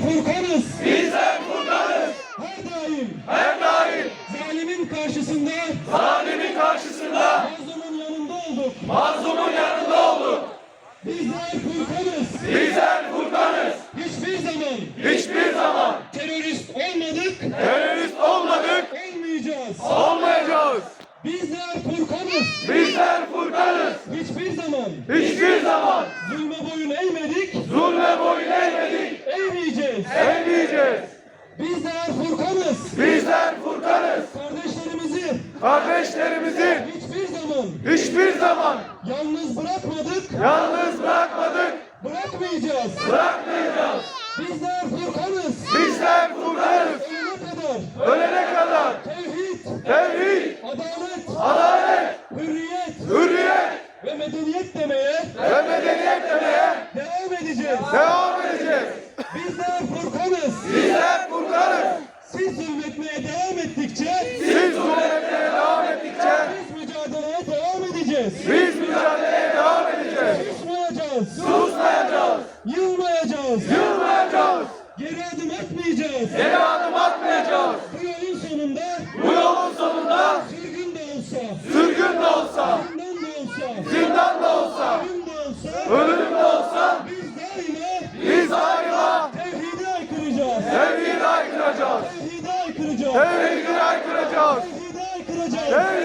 Furkanız. Bizler Furkanız. Her daim Her daim zalimin karşısında zalimin karşısında mazlumun yanında olduk. mazlumun yanında olduk. Bizler Furkanız. Bizler Furkanız. Hiçbir zaman Hiçbir zaman terörist olmadık, terörist olmadık, olmayacağız. olmayacağız. Bizler Furkanız. Bizler Furkanız. Hiçbir zaman Hiçbir zaman zulme boyun eğmedik, zulme eğmeyeceğiz. eğmeyeceğiz. Bizler Furkanız. Bizler Furkanız. Kardeşlerimizi Kardeşlerimizi hiçbir zaman hiçbir zaman yalnız bırakmadık, yalnız bırakmadık, bırakmayacağız. bırakmayacağız. Bizler Furkanız. Bizler Furkanız. Ölene kadar Ölene kadar tevhid, tevhid, adalet, adalet, hürriyet hürriyet ve medeniyet demeye ve medeniyet demeye devam edeceğiz. devam edeceğiz. Bizler Furkanız. Bizler Furkanız. Siz zulmetmeye devam ettikçe Siz zulmetmeye devam ettikçe biz mücadeleye devam edeceğiz. biz mücadeleye devam edeceğiz. Susmayacağız. Susmayacağız, Yılmayacağız. yılmayacağız, Geri adım atmayacağız. geri adım atmayacağız. Bu yolun sonunda Bu yolun sonunda sürgün de olsa, sürgün de olsa, zindan da olsa, zindan da olsa, ölüm de olsa ölüm de olsa biz daima biz daima tevhide aykıracağız. tevhide aykıracağız. Tevhide aykıracağız. Tevhide aykıracağız. Tevhide aykıracağız. Tevhide aykıracağız. La